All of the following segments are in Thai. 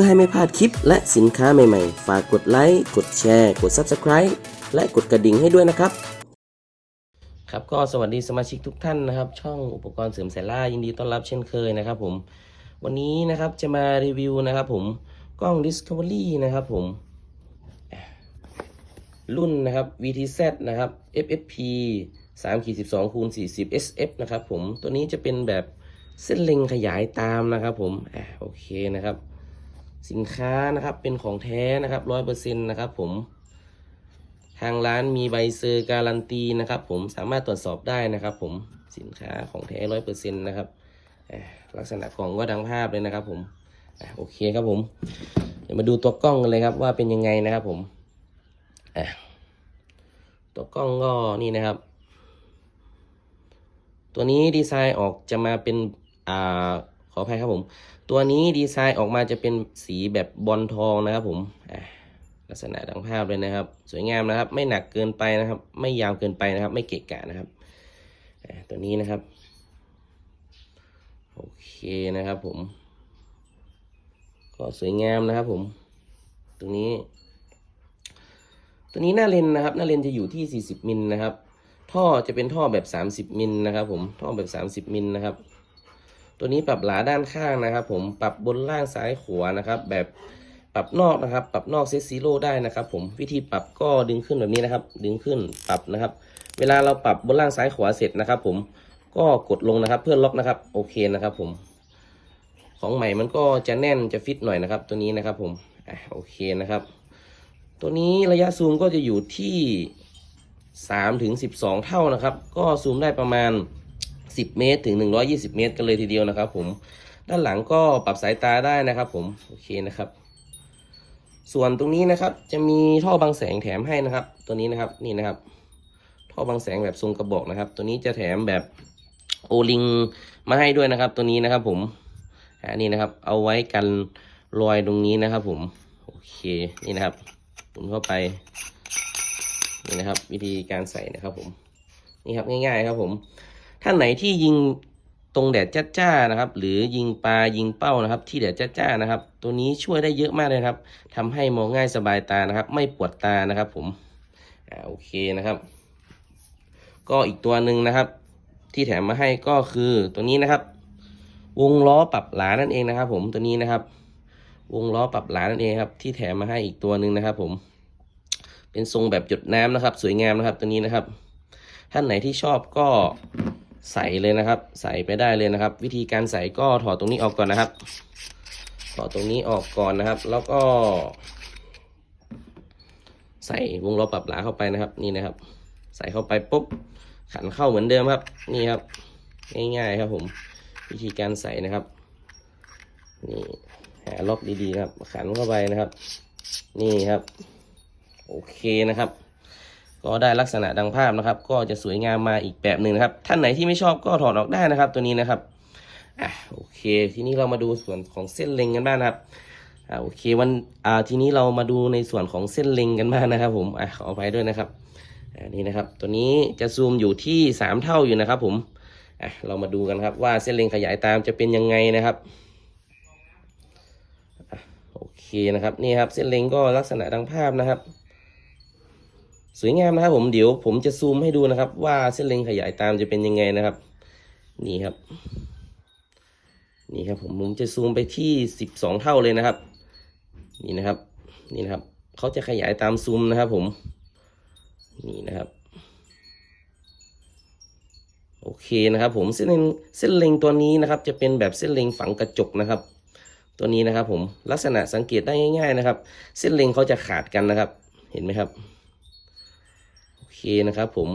พื่อให้ไม่พลาดคลิปและสินค้าใหม่ๆ ฝากกดไลค์ กดแชร์ กด Subscribe และกดกระดิ่งให้ด้วยนะครับ ครับก็สวัสดีสมาชิกทุกท่านนะครับ ช่องอุปกรณ์เสริมสายล่ายินดีต้อนรับเช่นเคยนะครับผม วันนี้นะครับจะมารีวิวนะครับผมกล้อง Discovery นะครับผม รุ่นนะครับ VTZ นะครับ FFP 3ขีด12คูณ40 SF นะครับผมตัวนี้จะเป็นแบบเส้นเล็งขยายตามนะครับผมอ่าโอเคนะครับ สินค้านะครับเป็นของแท้นะครับร้อยเปอร์เซ็นต์นะครับผม ทางร้านมีใบเซอร์การันตีนะครับผมสามารถตรวจสอบได้นะครับ ผมสินค้าของแท้ร้อยเปอร์เซ็นต์นะครับลักษณะกล่องก็ดังภาพเลยนะครับ ผมโอเคครับผม เดี๋ยวมาดูตัวกล้องกันเลยครับ ว่าเป็นยังไงนะครับ ผมตัวกล้องก็นี่นะครับ ตัวนี้ดีไซน์ออกจะมาเป็นอ่า ออภัยครับผม ตัวนี้ดีไซน์ออกมาจะเป็นสีแบบบอลทองนะครับผมลักษณะดังภาพเลยนะครับ สวยงามนะครับ ไม่หนักเกินไปนะครับ ไม่ยาวเกินไปนะครับ ไม่เกะกะนะครับตัวนี้นะครับโอเคนะครับผม ก็สวยงามนะครับผม ตรงนี้ ตัวนี้หน้าเลนนะครับ หน้าเลนจะอยู่ที่ 40มิลนะครับ ท่อจะเป็นท่อแบบ 30มิลนะครับ ผม ท่อแบบ 30มิลนะครับ ตัวนี้ปรับหลาด้านข้างนะครับ ผมปรับบนล่างซ้ายขวานะครับ แบบปรับนอกนะครับ ปรับนอกเซตซีโร่ได้นะครับ ผมวิธีปรับก็ดึงขึ้นแบบนี้นะครับ ดึงขึ้นปรับนะครับ เวลาเราปรับบนล่างซ้ายขวาเสร็จนะครับ ผมก็กดลงนะครับเพื่อล็อกนะครับโอเคนะครับ ผม ของใหม่มันก็จะแน่นจะฟิตหน่อยนะครับ ตัวนี้นะครับ ผมอะโอเคนะครับ ตัวนี้ระยะซูมก็จะอยู่ที่3ถึง12เท่านะครับ ก็ซูมได้ประมาณ 10 เมตรถึง 120 เมตร กันเลยทีเดียวนะครับ ผมด้านหลังก็ปรับสายตาได้นะครับ ผมโอเคนะครับ ส่วนตรงนี้นะครับ จะมีท่อบังแสงแถมให้นะครับ ตัวนี้นะครับนี่นะครับ ท่อบังแสงแบบทรงกระบอกนะครับ ตัวนี้จะแถมแบบโอลิงมาให้ด้วยนะครับ ตัวนี้นะครับ ผมอันนี้นะครับ เอาไว้กันรอยตรงนี้นะครับ ผมโอเคนี่นะครับหมุนเข้าไปนี่นะครับ วิธีการใส่นะครับ ผมนี่ครับง่ายๆครับผม ท่านไหนที่ยิงตรงแดดจ้าๆนะครับ หรือยิงปลายิงเป้านะครับ ที่แดดจ้าๆนะครับ ตัวนี้ช่วยได้เยอะมากเลยครับทำให้มองง่ายสบายตานะครับ ไม่ปวดตานะครับ ผมอ่าโอเคนะครับ ก็อีกตัวหนึ่งนะครับ ที่แถมมาให้ก็คือตัวนี้นะครับ วงล้อปรับหลานั่นเองนะครับ ผมตัวนี้นะครับ วงล้อปรับหลานั่นเองครับ ที่แถมมาให้อีกตัวหนึ่งนะครับ ผม เป็นทรงแบบหยดน้ำนะครับ สวยงามนะครับ ตัวนี้นะครับ ท่านไหนที่ชอบก็ ใส่เลยนะครับ ใส่ไปได้เลยนะครับ วิธีการใส่ก็ถอดตรงนี้ออกก่อนนะครับ ถอดตรงนี้ออกก่อนนะครับ แล้วก็ ใส่วงล้อปรับหลาเข้าไปนะครับนี่นะครับ ใส่เข้าไปปุ๊บขันเข้าเหมือนเดิมครับ นี่ครับ ง่ายๆครับผม วิธีการใส่นะครับนี่หาล็อกดีๆนะครับ ขันเข้าไปนะครับ นี่ครับ โอเคนะครับ ก็ได้ลักษณะดังภาพนะครับ ก็จะสวยงามมาอีกแบบหนึ่งนะครับ ท่านไหนที่ไม่ชอบก็ถอดออกได้นะครับ ตัวนี้นะครับอะโอเค ทีนี้เรามาดูส่วนของเส้นเล็งกันบ้างนะครับอ่าโอเควันอ่าทีนี้เรามาดูในส่วนของเส้นเล็งกันบ้างนะครับ ผมอะขออภัยด้วยนะครับอ่านี่นะครับ ตัวนี้จะซูมอยู่ที่สามเท่าอยู่นะครับ ผมอะเรามาดูกันครับว่าเส้นเล็งขยายตามจะเป็นยังไงนะครับโอเคนะครับนี่ครับเส้นเล็งก็ลักษณะดังภาพนะครับ สวยงามนะครับผมเดี๋ยวผมจะซูมให้ดูนะครับ ว่าเส้นเล็งขยายตามจะเป็นยังไงนะครับ นี่ครับ นี่ครับผมผมจะซูมไปที่สิบสองเท่าเลยนะครับ นี่นะครับ นี่นะครับเขาจะขยายตามซูมนะครับ ผม นี่นะครับ โอเคนะครับ ผมเส้นเล็งเส้นเล็งตัวนี้นะครับ จะเป็นแบบเส้นเล็งฝังกระจกนะครับ ตัวนี้นะครับ ผมลักษณะสังเกตได้ง่าย ๆ นะครับ เส้นเล็งเขาจะขาดกันนะครับ เห็นไหมครับ เคนะครับผม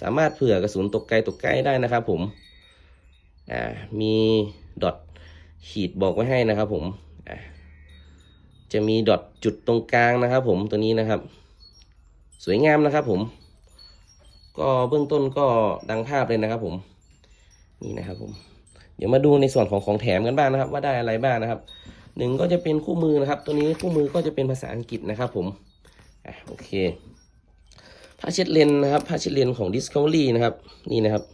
สามารถเผื่อกระสุนตกไกลตกใกล้ได้นะครับผมอ่ามีดอทขีดบอกไว้ให้นะครับผมอ่าจะมีดอทจุดตรงกลางนะครับผมตัวนี้นะครับ สวยงามนะครับผม ก็เบื้องต้นก็ดังภาพเลยนะครับผมนี่นะครับผม เดี๋ยวมาดูในส่วนของของแถมกันบ้างนะครับ ว่าได้อะไรบ้างนะครับหนึ่งก็จะเป็นคู่มือนะครับ ตัวนี้คู่มือก็จะเป็นภาษาอังกฤษนะครับผมอะโอเค ผ้าเช็ดเลนนะครับผ้าเช็ดเลนของ Discovery นะครับ นี่นะครับ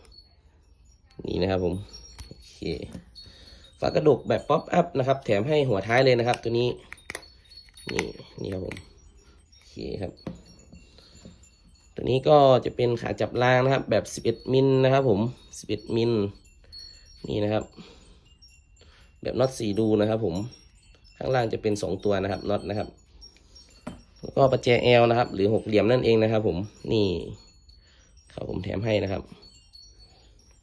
นี่นะครับผมโอเคฝากระดกแบบป๊อปอัพนะครับ แถมให้หัวท้ายเลยนะครับ ตัวนี้ นี่นี่ครับผมโอเคครับ ตัวนี้ก็จะเป็นขาจับรางนะครับ แบบ 11 มิลนะครับ ผม 11 มิลนี่นะครับ แบบน็อตสีดูนะครับ ผมข้างล่างจะเป็น 2 ตัวนะครับน็อตนะครับ ก็ประแจแอลนะครับ หรือหกเหลี่ยมนั่นเองนะครับ ผมนี่ครับผมแถมให้นะครับ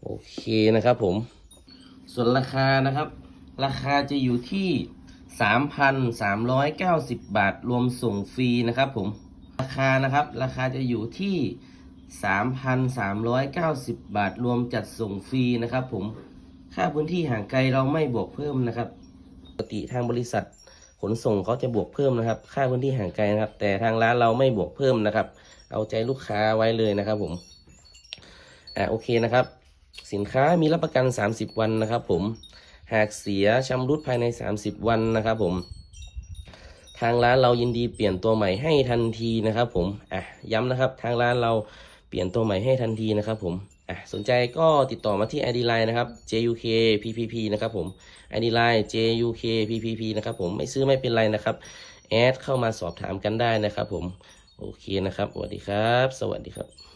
โอเคนะครับ ผม ส่วนราคานะครับ ราคาจะอยู่ที่3,390บาทรวมส่งฟรีนะครับ ผมราคานะครับ ราคาจะอยู่ที่3,390บาทรวมจัดส่งฟรีนะครับ ผมค่าพื้นที่ห่างไกลเราไม่บวกเพิ่มนะครับ ปกติทางบริษัท ขนส่งเขาจะบวกเพิ่มนะครับ ค่าพื้นที่ห่างไกลนะครับ แต่ทางร้านเราไม่บวกเพิ่มนะครับ เอาใจลูกค้าไว้เลยนะครับ ผมอ่าโอเคนะครับ สินค้ามีรับประกัน 30 วันนะครับ ผมหากเสียชำรุดภายใน 30 วันนะครับ ผม ทางร้านเรายินดีเปลี่ยนตัวใหม่ให้ทันทีนะครับ ผมอะย้ำนะครับ ทางร้านเราเปลี่ยนตัวใหม่ให้ทันทีนะครับ ผม อะสนใจก็ติดต่อมาที่ ID Line นะครับ JUK PPP นะครับผม ID Line JUK PPP นะครับผมไม่ซื้อไม่เป็นไรนะครับแอดเข้ามาสอบถามกันได้นะครับผม โอเคนะครับ สวัสดีครับ สวัสดีครับ